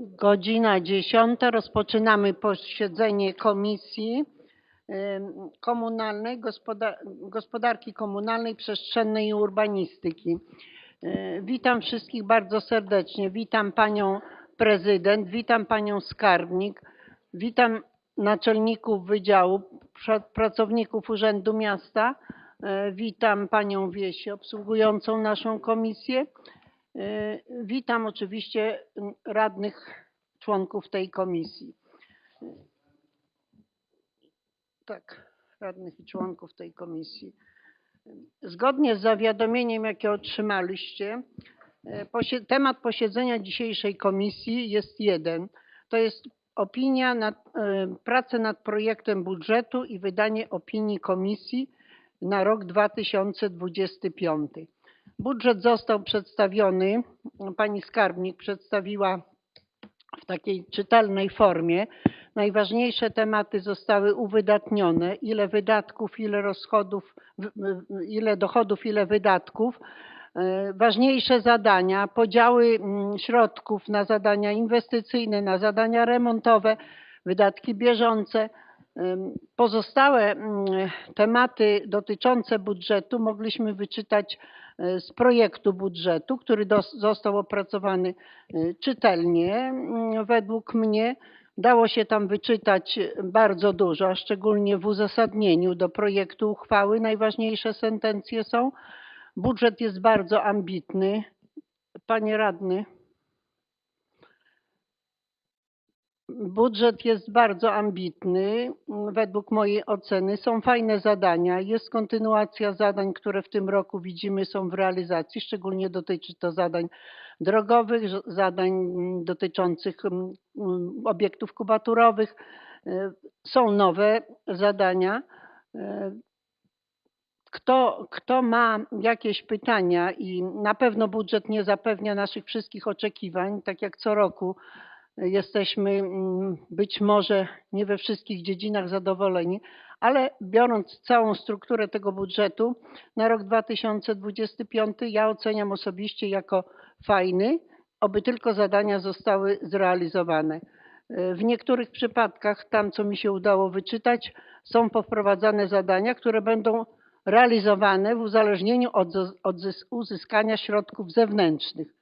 Godzina 10. Rozpoczynamy posiedzenie Komisji Komunalnej, Gospoda- Gospodarki Komunalnej, Przestrzennej i Urbanistyki. E, Witam wszystkich bardzo serdecznie. Witam Panią Prezydent, witam Panią Skarbnik, witam naczelników wydziału, pra- pracowników Urzędu Miasta, e, witam Panią Wiesię obsługującą naszą komisję. E, Witam oczywiście radnych członków tej komisji. Tak, radnych i członków tej komisji. Zgodnie z zawiadomieniem, jakie otrzymaliście, posie- temat posiedzenia dzisiejszej komisji jest jeden. To jest opinia nad, prace nad projektem budżetu i wydanie opinii komisji na rok 2025. Budżet został przedstawiony, pani skarbnik przedstawiła w takiej czytelnej formie. Najważniejsze tematy zostały uwydatnione, ile wydatków, ile rozchodów, ile dochodów, ile wydatków. E, Ważniejsze zadania, podziały mm, środków na zadania inwestycyjne, na zadania remontowe, wydatki bieżące. Pozostałe mm, tematy dotyczące budżetu mogliśmy wyczytać e, z projektu budżetu, który został opracowany e, czytelnie mm, według mnie. Dało się tam wyczytać bardzo dużo, a szczególnie w uzasadnieniu do projektu uchwały najważniejsze sentencje są. Budżet jest bardzo ambitny. Panie radny. Budżet jest bardzo ambitny. Według mojej oceny są fajne zadania. Jest kontynuacja zadań, które w tym roku widzimy są w realizacji. Szczególnie dotyczy to zadań drogowych, zadań dotyczących mm, mm, obiektów kubaturowych. E, Są nowe zadania. E, Kto, kto ma jakieś pytania i na pewno budżet nie zapewnia naszych wszystkich oczekiwań, tak jak co roku jesteśmy mm, być może nie we wszystkich dziedzinach zadowoleni, ale biorąc całą strukturę tego budżetu na rok 2025, ja oceniam osobiście jako fajny, oby tylko zadania zostały zrealizowane. E, W niektórych przypadkach, tam co mi się udało wyczytać, są powprowadzane zadania, które będą realizowane w uzależnieniu od, od zys- uzyskania środków zewnętrznych.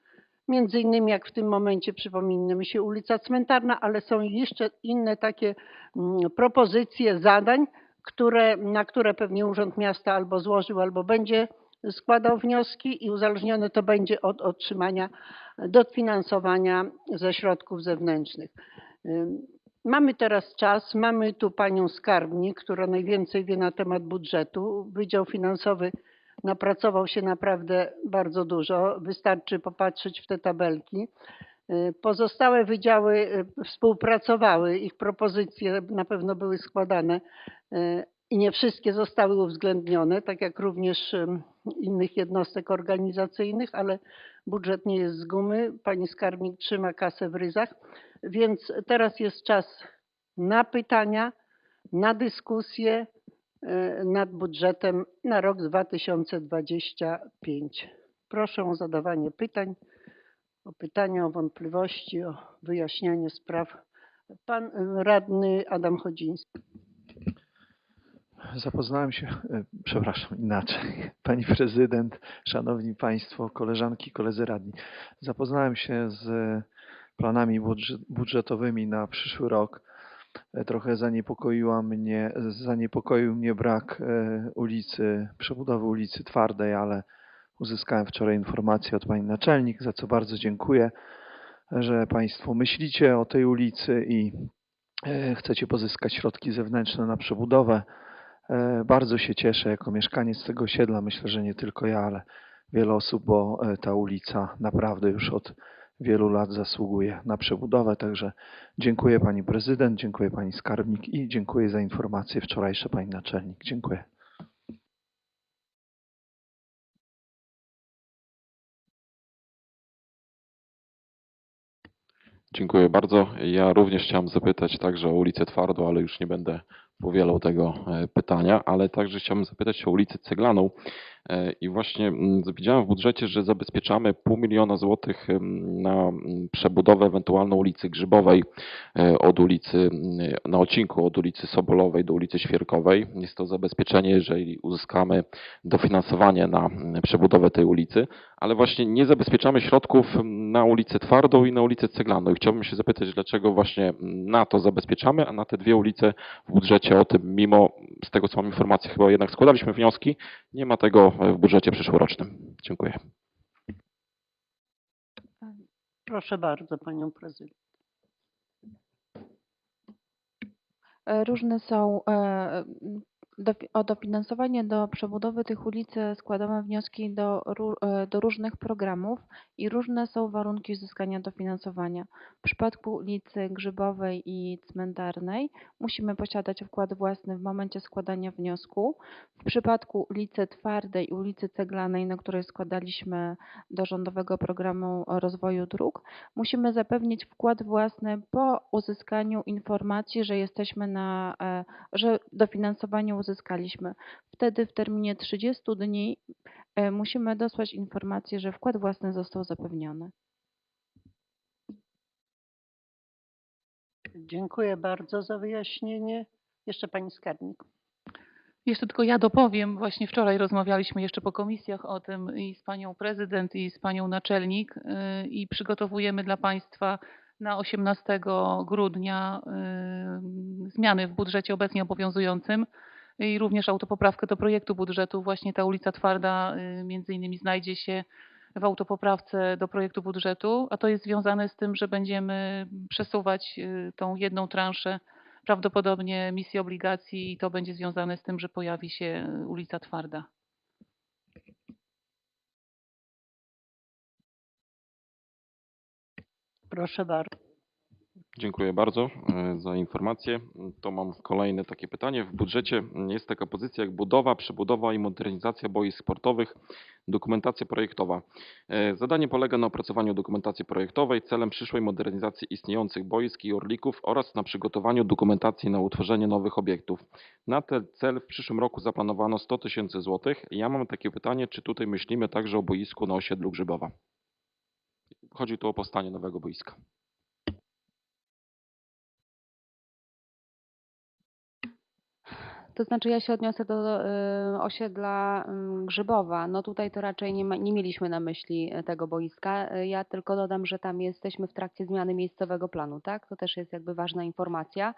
Między innymi, jak w tym momencie przypomina mi się ulica Cmentarna, ale są jeszcze inne takie mm, propozycje zadań, które, na które pewnie Urząd Miasta albo złożył, albo będzie składał wnioski i uzależnione to będzie od otrzymania dofinansowania ze środków zewnętrznych. Mamy teraz czas, mamy tu panią skarbnik, która najwięcej wie na temat budżetu. Wydział Finansowy napracował się naprawdę bardzo dużo. Wystarczy popatrzeć w te tabelki. Y, Pozostałe wydziały y, współpracowały, ich propozycje na pewno były składane y, i nie wszystkie zostały uwzględnione, tak jak również innych jednostek organizacyjnych, ale budżet nie jest z gumy. Pani skarbnik trzyma kasę w ryzach, więc teraz jest czas na pytania, na dyskusję nad budżetem na rok 2025. Proszę o zadawanie pytań, o pytania, o wątpliwości, o wyjaśnianie spraw. Pan y, radny Adam Chodziński. Zapoznałem się, e, przepraszam, inaczej. Pani prezydent, szanowni państwo, koleżanki, koledzy radni. Zapoznałem się z planami budżet- budżetowymi na przyszły rok. E, Trochę zaniepokoiła mnie, zaniepokoił mnie brak e, ulicy, przebudowy ulicy Twardej, ale uzyskałem wczoraj informację od pani naczelnik, za co bardzo dziękuję, że państwo myślicie o tej ulicy i e, chcecie pozyskać środki zewnętrzne na przebudowę. Bardzo się cieszę jako mieszkaniec tego osiedla. Myślę, że nie tylko ja, ale wiele osób, bo ta ulica naprawdę już od wielu lat zasługuje na przebudowę. Także dziękuję pani prezydent, dziękuję pani skarbnik i dziękuję za informacje wczorajsze pani naczelnik. Dziękuję. Dziękuję bardzo. Ja również chciałem zapytać także o ulicę Twardą, ale już nie będę powielał tego e, pytania, ale także chciałbym zapytać o ulicę Ceglaną. E, I właśnie mm, widziałem w budżecie, że zabezpieczamy pół miliona złotych em, na mm, przebudowę ewentualną ulicy Grzybowej e, od ulicy, mm, na odcinku od ulicy Sobolowej do ulicy Świerkowej. Jest to zabezpieczenie, jeżeli uzyskamy dofinansowanie na mm, przebudowę tej ulicy, ale właśnie nie zabezpieczamy środków mm, na ulicę Twardą i na ulicę Ceglaną. I chciałbym się zapytać, dlaczego właśnie mm, na to zabezpieczamy, a na te dwie ulice w budżecie o tym, mimo z tego co mam informację, chyba jednak składaliśmy wnioski, nie ma tego w budżecie przyszłorocznym. Dziękuję. Proszę bardzo, panią prezydent. E, Różne są e, o dofinansowanie do przebudowy tych ulic składamy wnioski do, e, do różnych programów i różne są warunki uzyskania dofinansowania. W przypadku ulicy Grzybowej i Cmentarnej musimy posiadać wkład własny w momencie składania wniosku. W przypadku ulicy Twardej i ulicy Ceglanej, na której składaliśmy do Rządowego Programu Rozwoju Dróg, musimy zapewnić wkład własny po uzyskaniu informacji, że jesteśmy na, e, że dofinansowanie uzyskaliśmy. Wtedy w terminie 30 dni e, musimy dosłać informację, że wkład własny został zapewniony. Dziękuję bardzo za wyjaśnienie. Jeszcze pani skarbnik. Jeszcze tylko ja dopowiem, właśnie wczoraj rozmawialiśmy jeszcze po komisjach o tym i z panią prezydent i z panią naczelnik yy, i przygotowujemy dla państwa na 18 grudnia yy, zmiany w budżecie obecnie obowiązującym i również autopoprawkę do projektu budżetu. Właśnie ta ulica Twarda yy, między innymi znajdzie się w autopoprawce do projektu budżetu, a to jest związane z tym, że będziemy przesuwać yy, tą jedną transzę prawdopodobnie misję obligacji i to będzie związane z tym, że pojawi się y, ulica Twarda. Proszę bardzo. Dziękuję bardzo e, za informację. To mam kolejne takie pytanie. W budżecie jest taka pozycja jak budowa, przebudowa i modernizacja boisk sportowych, dokumentacja projektowa. E, Zadanie polega na opracowaniu dokumentacji projektowej celem przyszłej modernizacji istniejących boisk i orlików oraz na przygotowaniu dokumentacji na utworzenie nowych obiektów. Na ten cel w przyszłym roku zaplanowano 100 tysięcy złotych. Ja mam takie pytanie, czy tutaj myślimy także o boisku na osiedlu Grzybowa? Chodzi tu o powstanie nowego boiska. To znaczy ja się odniosę do y, osiedla ym, Grzybowa. No tutaj to raczej nie, ma, nie mieliśmy na myśli e, tego boiska. Y, Ja tylko dodam, że tam jesteśmy w trakcie zmiany miejscowego planu, tak? To też jest jakby ważna informacja.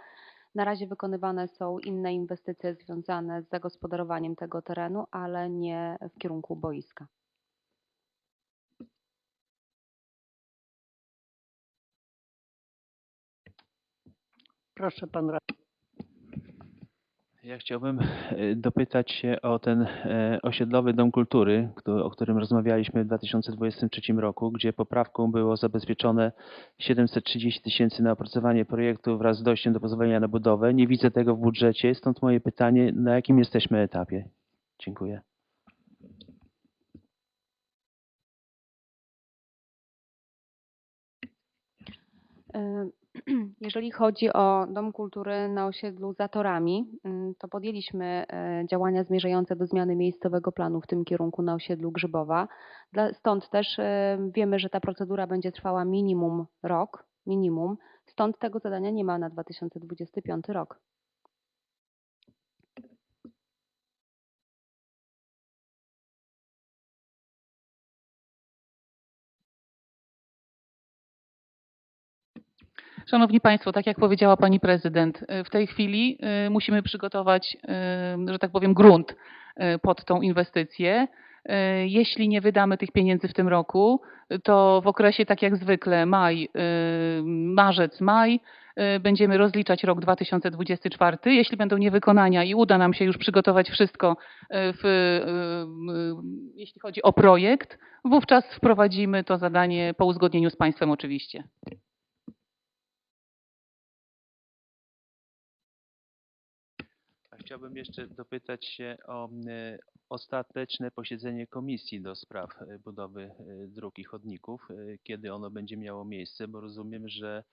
Na razie wykonywane są inne inwestycje związane z zagospodarowaniem tego terenu, ale nie w kierunku boiska. Proszę pan radny. Ja chciałbym e, dopytać się o ten e, osiedlowy dom kultury, o którym rozmawialiśmy w 2023 roku, gdzie poprawką było zabezpieczone 730 tysięcy na opracowanie projektu wraz z dojściem do pozwolenia na budowę. Nie widzę tego w budżecie, stąd moje pytanie, na jakim jesteśmy etapie? Dziękuję. Jeżeli chodzi o Dom Kultury na osiedlu za torami, ym, to podjęliśmy e, działania zmierzające do zmiany miejscowego planu w tym kierunku na osiedlu Grzybowa. Stąd też e, wiemy, że ta procedura będzie trwała minimum rok, minimum. Stąd tego zadania nie ma na 2025 rok. Szanowni Państwo, tak jak powiedziała Pani Prezydent, y, w tej chwili y, musimy przygotować, y, że tak powiem, grunt pod tą inwestycję. Jeśli nie wydamy tych pieniędzy w tym roku, to w okresie tak jak zwykle maj, marzec, maj będziemy rozliczać rok 2024. Jeśli będą niewykonania i uda nam się już przygotować wszystko, w, jeśli chodzi o projekt, wówczas wprowadzimy to zadanie po uzgodnieniu z Państwem oczywiście. Chciałbym jeszcze dopytać się o e, ostateczne posiedzenie komisji do spraw e, budowy e, dróg i chodników, kiedy ono będzie miało miejsce, bo rozumiem, że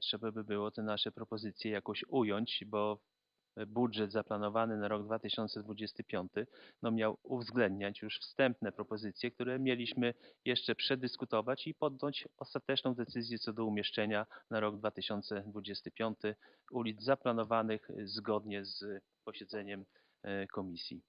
trzeba by było te nasze propozycje jakoś ująć, bo budżet zaplanowany na rok 2025 no miał uwzględniać już wstępne propozycje, które mieliśmy jeszcze przedyskutować i podjąć ostateczną decyzję co do umieszczenia na rok 2025 ulic zaplanowanych zgodnie z posiedzeniem e, komisji.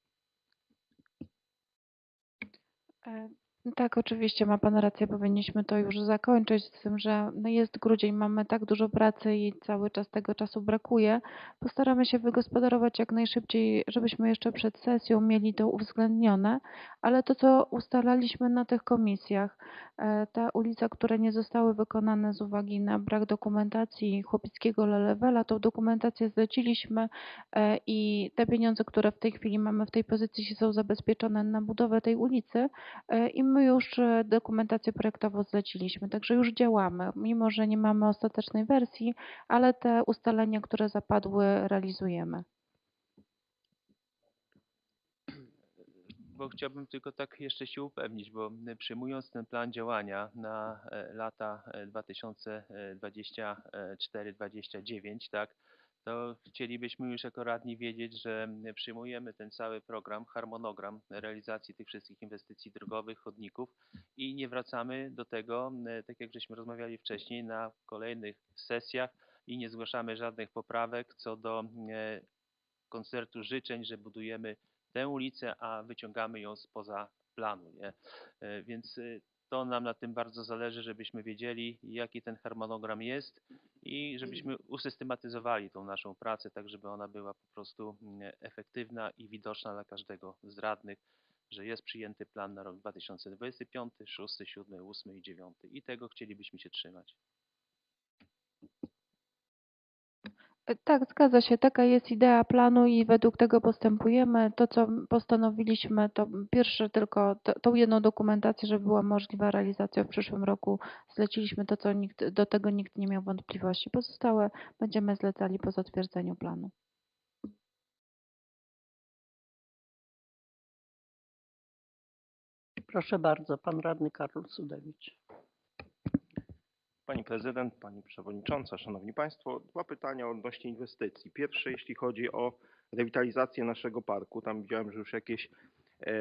Tak, oczywiście ma Pan rację, powinniśmy to już zakończyć, z tym, że no jest grudzień, mamy tak dużo pracy i cały czas tego czasu brakuje. Postaramy się wygospodarować jak najszybciej, żebyśmy jeszcze przed sesją mieli to uwzględnione, ale to, co ustalaliśmy na tych komisjach, e, ta ulica, które nie zostały wykonane z uwagi na brak dokumentacji Chłopickiego Lelewela, tą dokumentację zleciliśmy e, i te pieniądze, które w tej chwili mamy w tej pozycji są zabezpieczone na budowę tej ulicy, E, i my już e, dokumentację projektową zleciliśmy, także już działamy, mimo że nie mamy ostatecznej wersji, ale te ustalenia, które zapadły, realizujemy. Bo chciałbym tylko tak jeszcze się upewnić, bo y, przyjmując ten plan działania na e, lata e, 2024-2029, tak, to chcielibyśmy już jako radni wiedzieć, że przyjmujemy ten cały program, harmonogram realizacji tych wszystkich inwestycji drogowych, chodników i nie wracamy do tego, y, tak jak żeśmy rozmawiali wcześniej, na kolejnych sesjach i nie zgłaszamy żadnych poprawek co do e, koncertu życzeń, że budujemy tę ulicę, a wyciągamy ją spoza planu. Nie? E, Więc to nam na tym bardzo zależy, żebyśmy wiedzieli, jaki ten harmonogram jest i żebyśmy usystematyzowali tą naszą pracę, tak żeby ona była po prostu mm, efektywna i widoczna dla każdego z radnych, że jest przyjęty plan na rok 2025, 6, 7, 8 i 9 i tego chcielibyśmy się trzymać. E, Tak, zgadza się. Taka jest idea planu i według tego postępujemy. To, co postanowiliśmy, to pierwsze tylko tą jedną dokumentację, żeby była możliwa realizacja w przyszłym roku. Zleciliśmy to, co nikt, do tego nikt nie miał wątpliwości. Pozostałe będziemy zlecali po zatwierdzeniu planu. Proszę bardzo, pan radny Karol Sudewicz. Pani prezydent, pani przewodnicząca, szanowni państwo, dwa pytania odnośnie inwestycji. Pierwsze, jeśli chodzi o rewitalizację naszego parku, tam widziałem, że już jakieś e,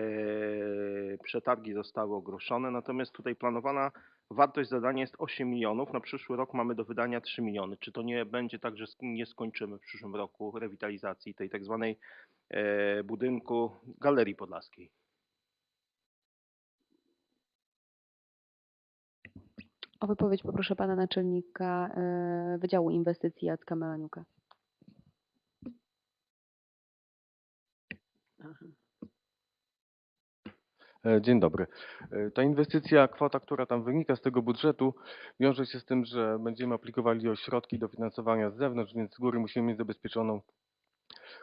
przetargi zostały ogłoszone, natomiast tutaj planowana wartość zadania jest 8 milionów, na przyszły rok mamy do wydania 3 miliony. Czy to nie będzie tak, że nie skończymy w przyszłym roku rewitalizacji tej tak zwanej e, budynku Galerii Podlaskiej? O wypowiedź poproszę pana naczelnika e, Wydziału Inwestycji Jacka Melaniuka. E, Dzień dobry. E, Ta inwestycja, kwota, która tam wynika z tego budżetu, wiąże się z tym, że będziemy aplikowali o środki dofinansowania z zewnątrz, więc z góry musimy mieć zabezpieczoną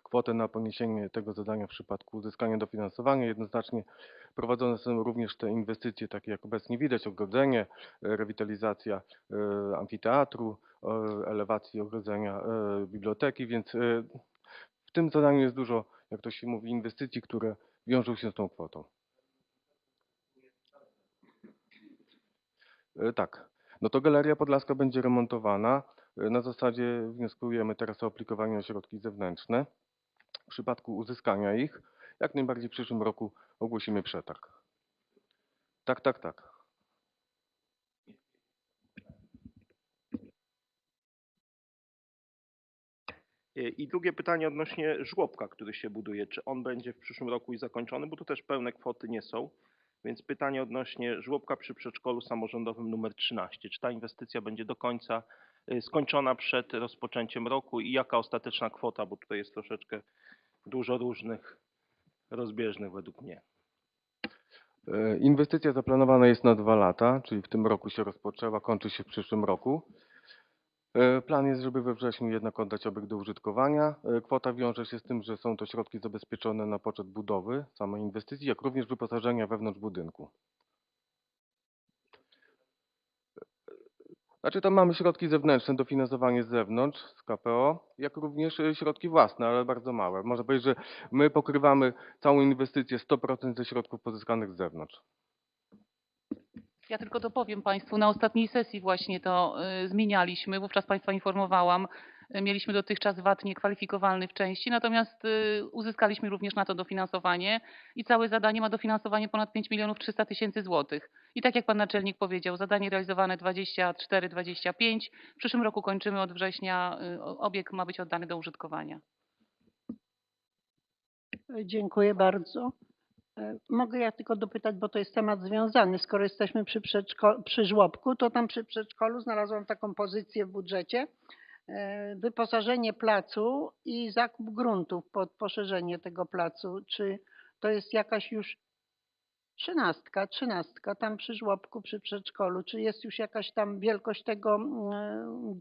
kwotę na poniesienie tego zadania w przypadku uzyskania dofinansowania. Jednoznacznie prowadzone są również te inwestycje, takie jak obecnie widać, ogrodzenie, e, rewitalizacja e, amfiteatru, e, elewacji ogrodzenia biblioteki, więc w tym zadaniu jest dużo, jak to się mówi, inwestycji, które wiążą się z tą kwotą. Tak. No to Galeria Podlaska będzie remontowana. Na zasadzie wnioskujemy teraz o aplikowanie o środki zewnętrzne. W przypadku uzyskania ich, jak najbardziej w przyszłym roku ogłosimy przetarg. Tak, tak, tak. E, I drugie pytanie odnośnie żłobka, który się buduje. Czy on będzie w przyszłym roku i zakończony? Bo to też pełne kwoty nie są. Więc pytanie odnośnie żłobka przy przedszkolu samorządowym numer 13. Czy ta inwestycja będzie do końca skończona przed rozpoczęciem roku i jaka ostateczna kwota? Bo tutaj jest troszeczkę dużo różnych rozbieżnych według mnie. E, Inwestycja zaplanowana jest na dwa lata, czyli w tym roku się rozpoczęła, kończy się w przyszłym roku. E, Plan jest, żeby we wrześniu jednak oddać obiekt do użytkowania. Kwota wiąże się z tym, że są to środki zabezpieczone na poczet budowy samej inwestycji, jak również wyposażenia wewnątrz budynku. Znaczy tam mamy środki zewnętrzne, dofinansowanie z zewnątrz, z KPO, jak również e, środki własne, ale bardzo małe. Można powiedzieć, że my pokrywamy całą inwestycję 100% ze środków pozyskanych z zewnątrz. Ja tylko dopowiem Państwu, na ostatniej sesji właśnie to y, zmienialiśmy. Wówczas Państwa informowałam, mieliśmy dotychczas VAT niekwalifikowalny w części, natomiast y, uzyskaliśmy również na to dofinansowanie i całe zadanie ma dofinansowanie ponad 5 milionów 300 tysięcy złotych. I tak jak pan naczelnik powiedział, zadanie realizowane 24-25. W przyszłym roku kończymy od września, y, obiekt ma być oddany do użytkowania. Dziękuję bardzo. E, Mogę ja tylko dopytać, bo to jest temat związany. Skoro jesteśmy przy, przy żłobku, to tam przy przedszkolu znalazłam taką pozycję w budżecie. E, Wyposażenie placu i zakup gruntów pod poszerzenie tego placu. Czy to jest jakaś już trzynastka, trzynastka tam przy żłobku, przy przedszkolu? Czy jest już jakaś tam wielkość tego,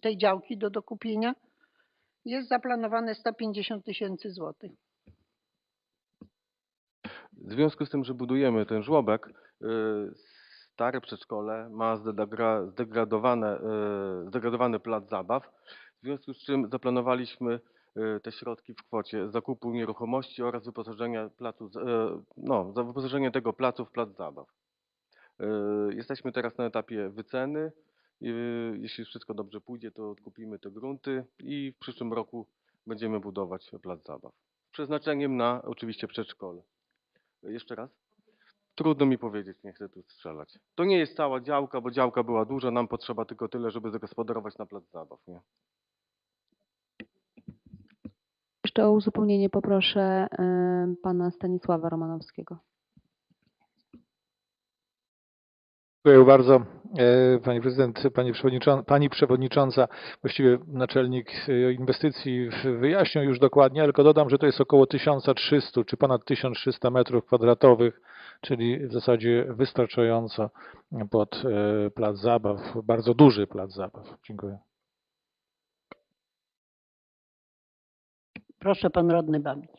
tej działki do dokupienia? Jest zaplanowane 150 tysięcy złotych. W związku z tym, że budujemy ten żłobek, y, stare przedszkole ma y, zdegradowany plac zabaw, w związku z czym zaplanowaliśmy y, te środki w kwocie zakupu nieruchomości oraz wyposażenia placu, y, no, tego placu w plac zabaw. Y, Jesteśmy teraz na etapie wyceny. Y, Jeśli wszystko dobrze pójdzie, to odkupimy te grunty i w przyszłym roku będziemy budować plac zabaw. Z przeznaczeniem na oczywiście przedszkole. Jeszcze raz? Trudno mi powiedzieć, nie chcę tu strzelać. To nie jest cała działka, bo działka była duża, nam potrzeba tylko tyle, żeby zagospodarować na plac zabaw. Nie? Jeszcze o uzupełnienie poproszę y, pana Stanisława Romanowskiego. Dziękuję bardzo. E, Pani prezydent, pani przewodnicząca, pani przewodnicząca, właściwie naczelnik e, inwestycji wyjaśnił już dokładnie, tylko dodam, że to jest około 1300 czy ponad 1300 metrów kwadratowych, czyli w zasadzie wystarczająco pod e, plac zabaw, bardzo duży plac zabaw. Dziękuję. Proszę pan radny Babić.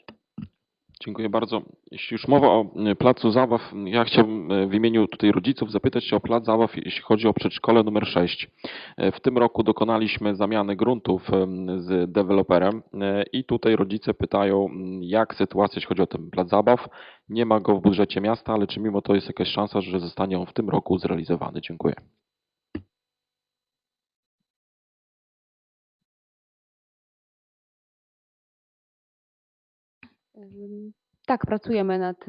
Dziękuję bardzo. Jeśli już mowa o e, placu zabaw, ja chciałbym e, w imieniu tutaj rodziców zapytać się o plac zabaw, jeśli chodzi o przedszkole numer 6. E, W tym roku dokonaliśmy zamiany gruntów z deweloperem i tutaj rodzice pytają, jak sytuacja, jeśli chodzi o ten plac zabaw. Nie ma go w budżecie miasta, ale czy mimo to jest jakaś szansa, że zostanie on w tym roku zrealizowany? Dziękuję. Tak, pracujemy nad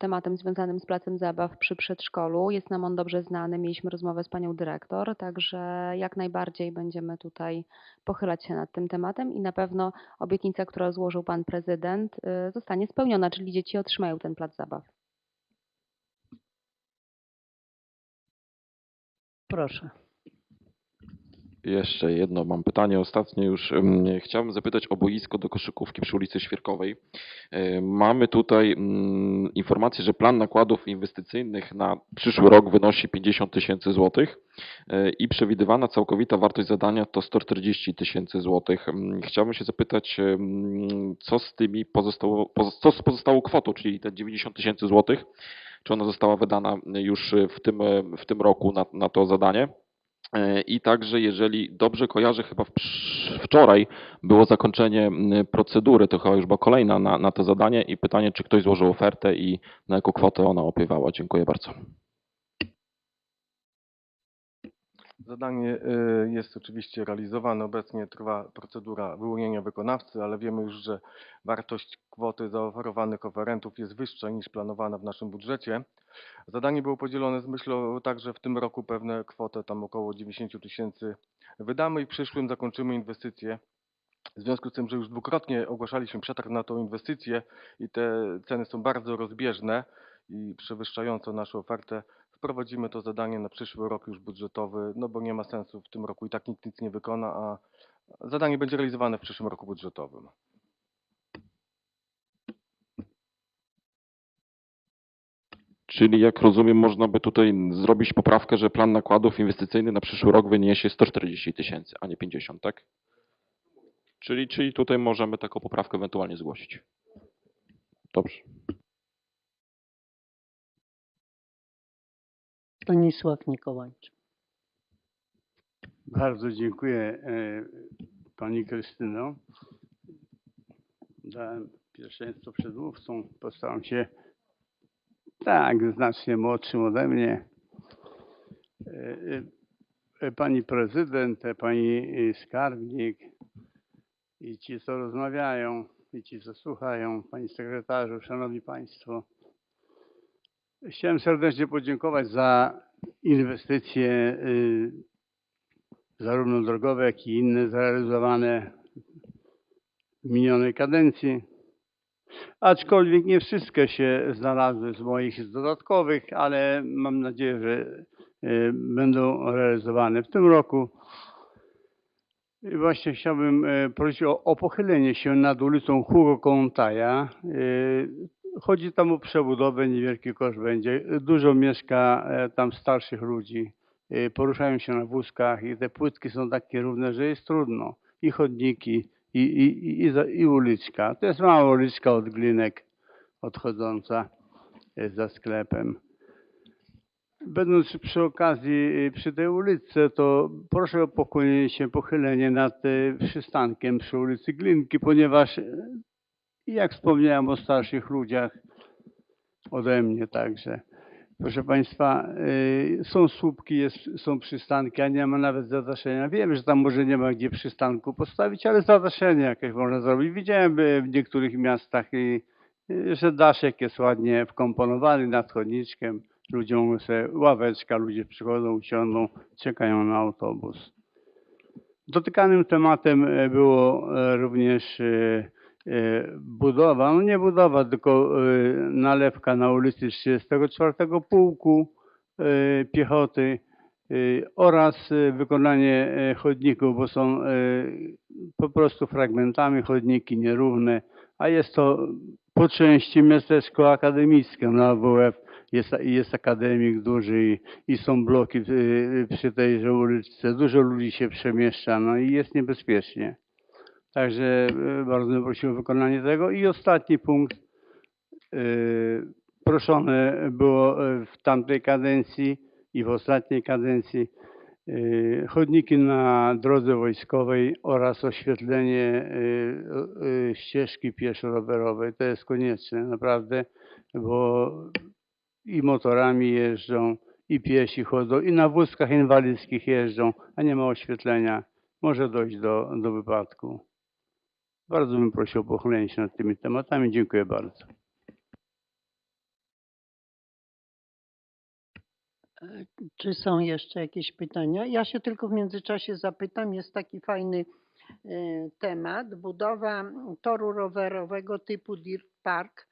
tematem związanym z placem zabaw przy przedszkolu. Jest nam on dobrze znany. Mieliśmy rozmowę z panią dyrektor, także jak najbardziej będziemy tutaj pochylać się nad tym tematem i na pewno obietnica, którą złożył pan prezydent, y, zostanie spełniona, czyli dzieci otrzymają ten plac zabaw. Proszę. Jeszcze jedno mam pytanie, ostatnie już. Ym, Chciałbym zapytać o boisko do koszykówki przy ulicy Świerkowej. Y, Mamy tutaj mm, informację, że plan nakładów inwestycyjnych na przyszły rok wynosi 50 tysięcy złotych y, i przewidywana całkowita wartość zadania to 140 tysięcy złotych. Ym, Chciałbym się zapytać, co z tymi pozostało, pozo- co z pozostałą kwotą, czyli te 90 tysięcy złotych, czy ona została wydana już w tym, w tym roku na, na to zadanie? E, I także, jeżeli dobrze kojarzę, chyba wczoraj było zakończenie procedury, to chyba już była kolejna na, na to zadanie i pytanie, czy ktoś złożył ofertę i na jaką kwotę ona opiewała. Dziękuję bardzo. Zadanie y, jest oczywiście realizowane. Obecnie trwa procedura wyłonienia wykonawcy, ale wiemy już, że wartość kwoty zaoferowanych oferentów jest wyższa niż planowana w naszym budżecie. Zadanie było podzielone z myślą także w tym roku pewne kwotę tam około 90 tysięcy wydamy i w przyszłym zakończymy inwestycje. W związku z tym, że już dwukrotnie ogłaszaliśmy przetarg na tą inwestycję i te ceny są bardzo rozbieżne i przewyższające naszą ofertę, wprowadzimy to zadanie na przyszły rok już budżetowy, no bo nie ma sensu w tym roku i tak nikt nic nie wykona, a zadanie będzie realizowane w przyszłym roku budżetowym. Czyli jak rozumiem, można by tutaj zrobić poprawkę, że plan nakładów inwestycyjnych na przyszły rok wyniesie 140 tysięcy, a nie 50, tak? Czyli, czyli tutaj możemy taką poprawkę ewentualnie zgłosić. Dobrze. Stanisław Mikołajczyk. Bardzo dziękuję e, Pani Krystyno. Dałem pierwszeństwo przedmówcom. Postaram się tak znacznie młodszym ode mnie. E, e, Pani prezydent, pani skarbnik, i ci, co rozmawiają, i ci, co słuchają, Panie Sekretarzu, Szanowni Państwo. Chciałem serdecznie podziękować za inwestycje y, zarówno drogowe, jak i inne zrealizowane w minionej kadencji. Aczkolwiek nie wszystkie się znalazły z moich dodatkowych, ale mam nadzieję, że y, będą realizowane w tym roku. I właśnie chciałbym e, prosić o, o pochylenie się nad ulicą Hugo Kontaja. Chodzi tam o przebudowę, niewielki koszt będzie. Dużo mieszka e, tam starszych ludzi. E, Poruszają się na wózkach i te płytki są takie równe, że jest trudno. I chodniki, i, i, i, i, uliczka. To jest mała uliczka od glinek odchodząca e, za sklepem. Będąc przy okazji przy tej ulicy, to proszę o pokłonienie się, pochylenie nad przystankiem przy ulicy Glinki, ponieważ y, jak wspomniałem o starszych ludziach, ode mnie także. Proszę Państwa, y, są słupki, jest, są przystanki, a nie ma nawet zadaszenia. Wiem, że tam może nie ma gdzie przystanku postawić, ale zadaszenie jakieś można zrobić. Widziałem y, w niektórych miastach, y, że daszek jest ładnie wkomponowany nad chodniczkiem. Ludzie mogą sobie, ławeczka, ludzie przychodzą, usiądą, czekają na autobus. Dotykanym tematem było również budowa, no nie budowa, tylko e, nalewka na ulicy 34 Pułku e, Piechoty oraz wykonanie chodników, bo są po prostu fragmentami chodniki nierówne, a jest to po części miasteczko akademickie na AWF jest, jest akademik duży i, i są bloki y, przy tejże uliczce. Dużo ludzi się przemieszcza, no i jest niebezpiecznie. Także y, bardzo prosił o wykonanie tego. I ostatni punkt. y, Proszone było y, w tamtej kadencji i w ostatniej kadencji chodniki na drodze wojskowej oraz oświetlenie ścieżki pieszo-rowerowej. To jest konieczne naprawdę, bo i motorami jeżdżą, i piesi chodzą, i na wózkach inwalidzkich jeżdżą, a nie ma oświetlenia. Może dojść do, do wypadku. Bardzo bym prosił o pochylenie się nad tymi tematami. Dziękuję bardzo. Czy są jeszcze jakieś pytania? Ja się tylko w międzyczasie zapytam. Jest taki fajny e, temat. Budowa toru rowerowego typu Dirt Park.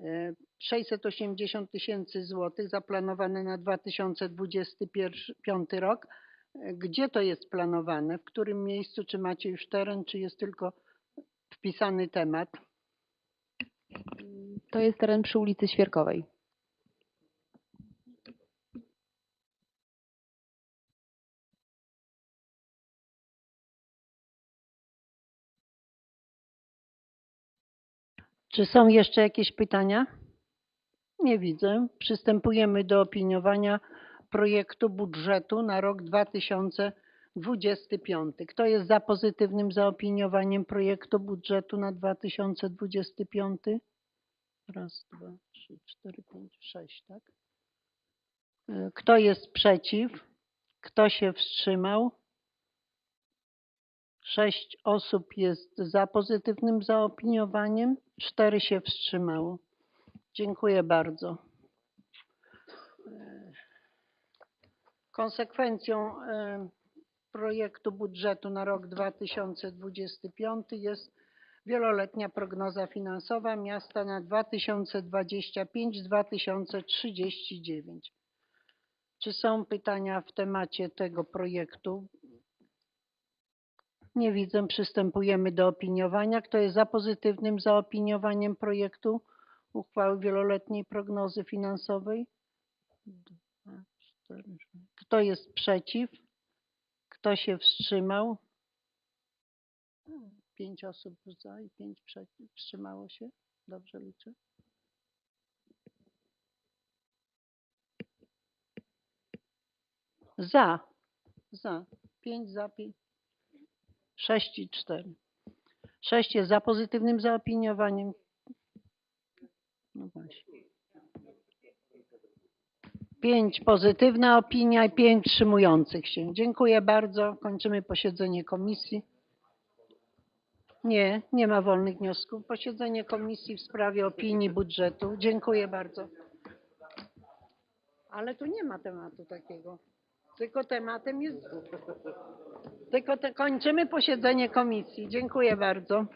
E, 680 tysięcy złotych zaplanowane na 2025 rok. E, Gdzie to jest planowane? W którym miejscu? Czy macie już teren, czy jest tylko wpisany temat? To jest teren przy ulicy Świerkowej. Czy są jeszcze jakieś pytania? Nie widzę. Przystępujemy do opiniowania projektu budżetu na rok 2025. Kto jest za pozytywnym zaopiniowaniem projektu budżetu na 2025? Raz, dwa, trzy, cztery, pięć, sześć, tak? E, Kto jest przeciw? Kto się wstrzymał? Sześć osób jest za pozytywnym zaopiniowaniem, cztery się wstrzymało. Dziękuję bardzo. E, Konsekwencją e, projektu budżetu na rok 2025 jest wieloletnia prognoza finansowa miasta na 2025-2039. Czy są pytania w temacie tego projektu? Nie widzę. Przystępujemy do opiniowania. Kto jest za pozytywnym zaopiniowaniem projektu uchwały wieloletniej prognozy finansowej? Kto jest przeciw? Kto się wstrzymał? Pięć osób za i pięć przeciw. Wstrzymało się? Dobrze liczę? Za. Za. Pięć za, pięć. Sześć i cztery. Sześć jest za pozytywnym zaopiniowaniem. No właśnie. Pięć pozytywna opinia i pięć wstrzymujących się. Dziękuję bardzo. Kończymy posiedzenie komisji. Nie, nie ma wolnych wniosków. Posiedzenie komisji w sprawie opinii budżetu. Dziękuję bardzo. Ale tu nie ma tematu takiego. Tylko tematem jest. Tylko te, kończymy posiedzenie komisji. Dziękuję bardzo.